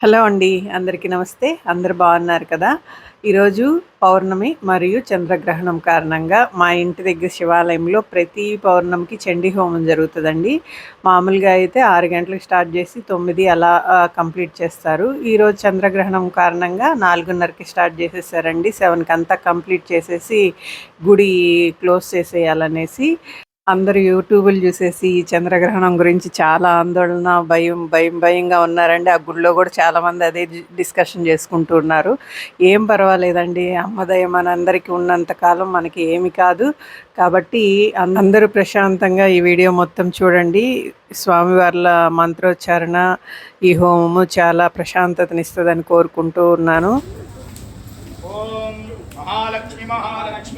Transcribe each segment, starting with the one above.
Hello అండి అందరికీ నమస్తే. అందరు బాగున్నారు కదా? ఈరోజు పౌర్ణమి మరియు చంద్రగ్రహణం కారణంగా మా ఇంటి దగ్గర శివాలయంలో ప్రతి పౌర్ణమికి చండీ హోమం జరుగుతుందండి. మామూలుగా అయితే ఆరు గంటలకు స్టార్ట్ చేసి తొమ్మిది అలా కంప్లీట్ చేస్తారు. ఈరోజు చంద్రగ్రహణం కారణంగా నాలుగున్నరకి స్టార్ట్ చేసేసారండి. సెవెన్కి అంతా కంప్లీట్ చేసేసి గుడి క్లోజ్ చేసేయాలనేసి అందరూ యూట్యూబ్లు చూసేసి ఈ చంద్రగ్రహణం గురించి చాలా ఆందోళన భయం భయం భయంగా ఉన్నారండి. ఆ గుడిలో కూడా చాలామంది అదే డిస్కషన్ చేసుకుంటూ ఉన్నారు. ఏం పర్వాలేదండి. అమ్మదయం మన అందరికీ ఉన్నంతకాలం మనకి ఏమి కాదు. కాబట్టి అందరూ ప్రశాంతంగా ఈ వీడియో మొత్తం చూడండి. స్వామివార్ల మంత్రోచ్చారణ ఈ హోమము చాలా ప్రశాంతతనిస్తుందని కోరుకుంటూ ఉన్నాను. ఓం మహాలక్ష్మి మహాలక్ష్మి.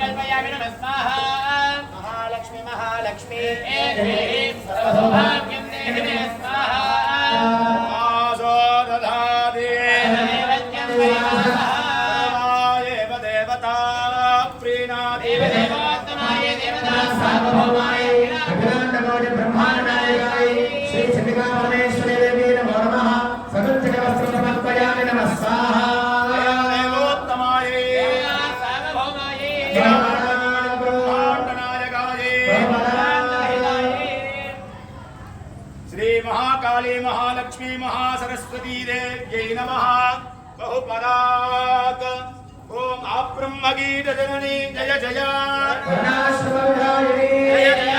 కల్పయామి నమ స్వాహా. మహాలక్ష్మి మహాలక్ష్మి సర్వసౌభాగ్యం దేహి మే స్వాహా శ్రీరాజమణ్యం ప్రీణాది దేవోత్తమాయ దేవతా సార్వభౌమాయ అఖిలాండకోటి బ్రహ్మాండనాయకాయ ఓం అబ్రహ్మగీత జననీ జయ జయ జయ జయ.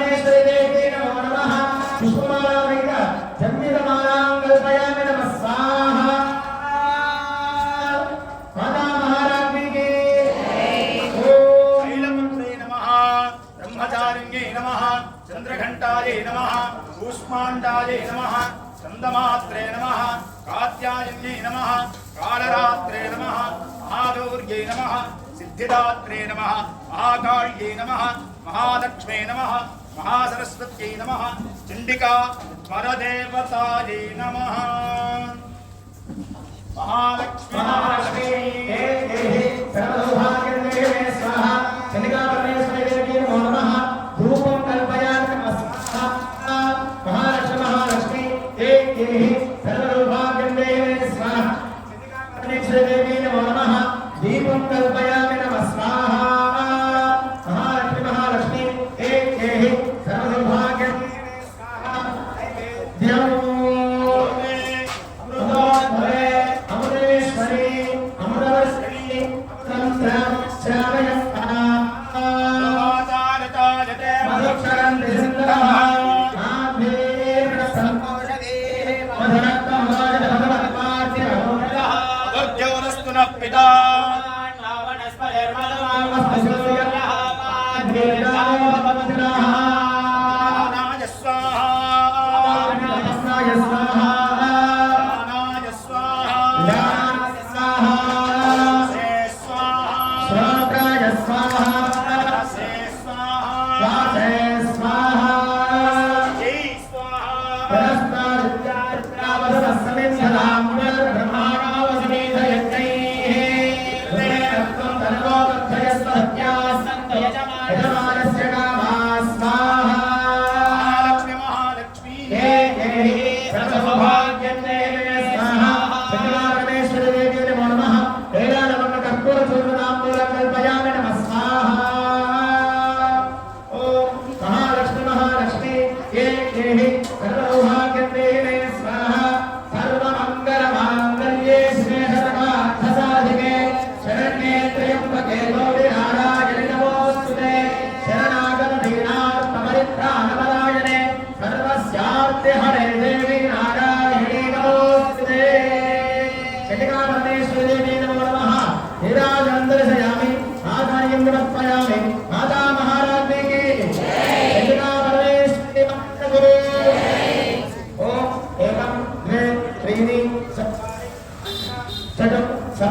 చంద్రాయ నమ చందమాత్రే నమ కాత్యాయన్యై నమ కాళరాత్రే నమ మహాదౌర్యై నమ సిద్ధిదాత్రే నమ మహాకాళ్యై నమ మహాలక్ష్మే నమ మహాసరస్వత్యై నమ చండికా వరదేవతాయై నమ. మహాలక్ష్మి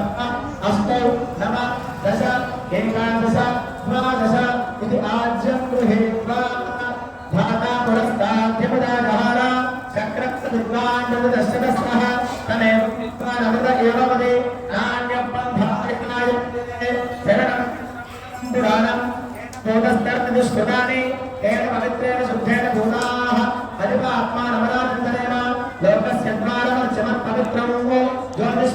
सप्त अष्ट नव दश एकादश द्वादश इति आज्यं गृहीत्वा धाता पुरस्ताद्यपदाजहार चक्रप्रदुर्गाण्डदशकस्तः तमेव कृत्वा नमृत एव वदे नान्यपन्धायत्नाय शरणं पुराणं कूटस्तर्तनिष्कृतानि तेन पवित्रेण शुद्धेन भूताः हरिवात्मा नवरात्रितरेण लोकस्य द्वारमर्चमत्पवित्रं ज्योतिष्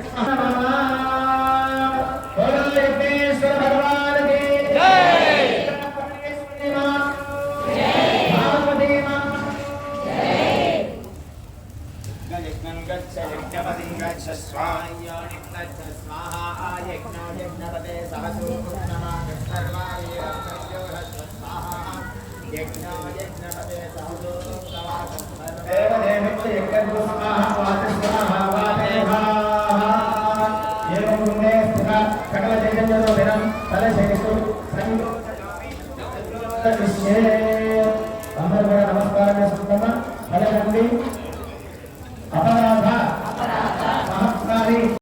Romero, ¿vale?